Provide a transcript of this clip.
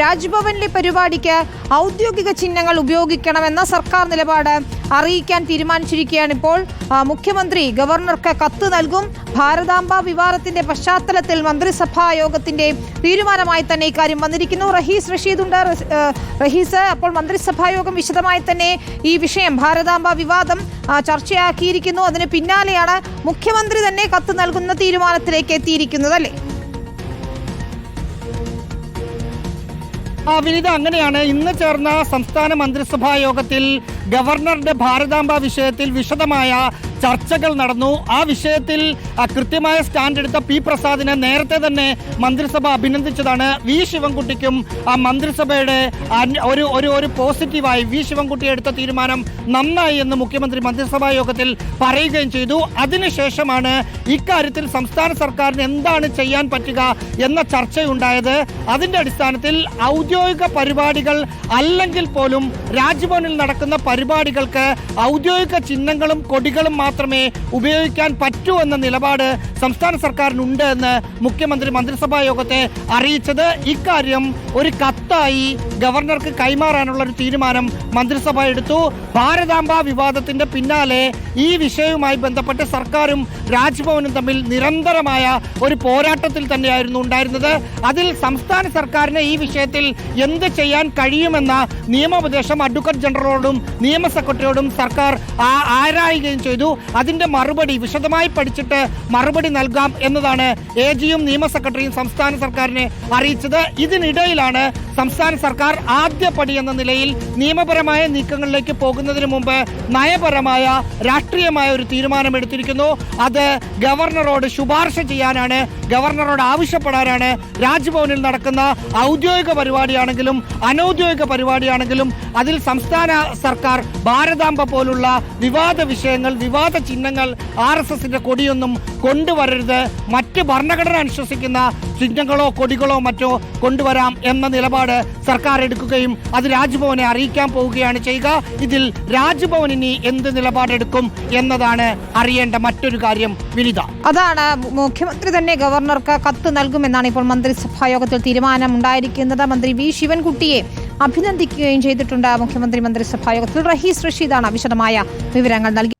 രാജ്ഭവനിലെ പരിപാടിക്ക് ഔദ്യോഗിക ചിഹ്നങ്ങൾ ഉപയോഗിക്കണമെന്ന സർക്കാർ നിലപാട് അറിയിക്കാൻ തീരുമാനിച്ചിരിക്കുകയാണ് ഇപ്പോൾ. മുഖ്യമന്ത്രി ഗവർണർക്ക് കത്ത് നൽകും. ഭാരതാംബ വിവാദത്തിന്റെ പശ്ചാത്തലത്തിൽ മന്ത്രിസഭാ യോഗത്തിന്റെ തീരുമാനമായി തന്നെ ഇക്കാര്യം വന്നിരിക്കുന്നു. റഹീസ് റഷീദ് ഉണ്ട് ഏ, റഹീസ് അപ്പോൾ മന്ത്രിസഭാ യോഗം വിശദമായി തന്നെ ഈ വിഷയം ഭാരതാംബ വിവാദം ചർച്ചയാക്കിയിരിക്കുന്നു. അതിന് പിന്നാലെയാണ് മുഖ്യമന്ത്രി തന്നെ കത്ത് നൽകുന്ന തീരുമാനത്തിലേക്ക് എത്തിയിരിക്കുന്നത് അല്ലേ? വിനിത അങ്ങനെയാണ്. ഇന്ന് ചേർന്ന സംസ്ഥാന മന്ത്രിസഭാ യോഗത്തിൽ ഗവർണറുടെ ഭാരതാംബ വിഷയത്തിൽ വിശദമായ ചർച്ചകൾ നടന്നു. ആ വിഷയത്തിൽ കൃത്യമായ സ്റ്റാൻഡ് എടുത്ത പി പ്രസാദിനെ നേരത്തെ തന്നെ മന്ത്രിസഭ അഭിനന്ദിച്ചതാണ്. വി ശിവൻകുട്ടിക്കും ആ മന്ത്രിസഭയുടെ ഒരു ഒരു ഒരു പോസിറ്റീവായി വി ശിവൻകുട്ടി എടുത്ത തീരുമാനം നന്നായി എന്ന് മുഖ്യമന്ത്രി മന്ത്രിസഭാ യോഗത്തിൽ പറയുകയും ചെയ്തു. അതിനുശേഷമാണ് ഇക്കാര്യത്തിൽ സംസ്ഥാന സർക്കാരിന് എന്താണ് ചെയ്യാൻ പറ്റുക എന്ന ചർച്ചയുണ്ടായത്. അതിന്റെ അടിസ്ഥാനത്തിൽ ഔദ്യോഗിക പരിപാടികൾ അല്ലെങ്കിൽ പോലും രാജ്ഭവനിൽ നടക്കുന്ന പരിപാടികൾക്ക് ഔദ്യോഗിക ചിഹ്നങ്ങളും കൊടികളും മാത്രമേ ഉപയോഗിക്കാൻ പറ്റൂ എന്ന നിലപാട് സംസ്ഥാന സർക്കാരിനുണ്ട് എന്ന് മുഖ്യമന്ത്രി മന്ത്രിസഭാ യോഗത്തെ അറിയിച്ചത് ഇക്കാര്യം ഒരു കത്തായി ഗവർണർക്ക് കൈമാറാനുള്ള ഒരു തീരുമാനം മന്ത്രിസഭ എടുത്തു. ഭാരതാംബ വിവാദത്തിന്റെ പിന്നാലെ ഈ വിഷയവുമായി ബന്ധപ്പെട്ട് സർക്കാരും രാജ്ഭവനും തമ്മിൽ നിരന്തരമായ ഒരു പോരാട്ടത്തിൽ തന്നെയായിരുന്നു ഉണ്ടായിരുന്നത്. അതിൽ സംസ്ഥാന സർക്കാരിന് ഈ വിഷയത്തിൽ എന്ത് ചെയ്യാൻ കഴിയുമെന്ന നിയമോപദേശം അഡ്വക്കേറ്റ് ജനറലോടും നിയമ സെക്രട്ടറിയോടും സർക്കാർ ആരായുകയും ചെയ്തു. അതിന്റെ മറുപടി വിശദമായി പഠിച്ചിട്ട് മറുപടി നൽകാം എന്നതാണ് എ ജിയും നിയമ സെക്രട്ടറിയും സംസ്ഥാന സർക്കാരിനെ അറിയിച്ചത്. ഇതിനിടയിലാണ് സംസ്ഥാന സർക്കാർ ആദ്യപടി എന്ന നിലയിൽ നിയമപരമായ നീക്കങ്ങളിലേക്ക് പോകുന്നതിന് മുമ്പ് നയപരമായ രാഷ്ട്രീയമായ ഒരു തീരുമാനമെടുത്തിരിക്കുന്നു. അത് ഗവർണറോട് ശുപാർശ ചെയ്യാനാണ് ഗവർണറോട് ആവശ്യപ്പെടാനാണ് രാജ്ഭവനിൽ നടക്കുന്ന ഔദ്യോഗിക പരിപാടിയാണെങ്കിലും അനൗദ്യോഗിക പരിപാടിയാണെങ്കിലും അതിൽ സംസ്ഥാന സർക്കാർ ഭാരതാംബ പോലുള്ള വിവാദ വിഷയങ്ങൾ വിവാദ ചിഹ്നങ്ങൾ ആർ എസ് എസിന്റെ കൊടിയൊന്നും കൊണ്ടുവരരുത്. മറ്റ് ഭരണഘടന അനുശ്വസിക്കുന്ന ചിഹ്നങ്ങളോ കൊടികളോ മറ്റോ കൊണ്ടുവരാം എന്ന നിലപാട് സർക്കാർ എടുക്കുകയും അത് രാജ്ഭവനെ അറിയിക്കാൻ പോവുകയാണ് ചെയ്യുക. ഇതിൽ രാജ്ഭവൻ ഇനി എന്ത് നിലപാടെടുക്കും എന്നതാണ് അറിയേണ്ട മറ്റൊരു കാര്യം വിനിത. അതാണ് മുഖ്യമന്ത്രി തന്നെ ഗവർണർക്ക് കത്ത് നൽകുമെന്നാണ് ഇപ്പോൾ മന്ത്രിസഭാ യോഗത്തിൽ തീരുമാനം ഉണ്ടായിരിക്കുന്നത് മന്ത്രി വി ശിവൻകുട്ടിയെ അഭിനന്ദിക്കുകയും ചെയ്തിട്ടുണ്ട് മുഖ്യമന്ത്രി മന്ത്രിസഭാ യോഗത്തിൽ. റഹീസ് റഷീദാണ് വിശദമായ വിവരങ്ങൾ നൽകി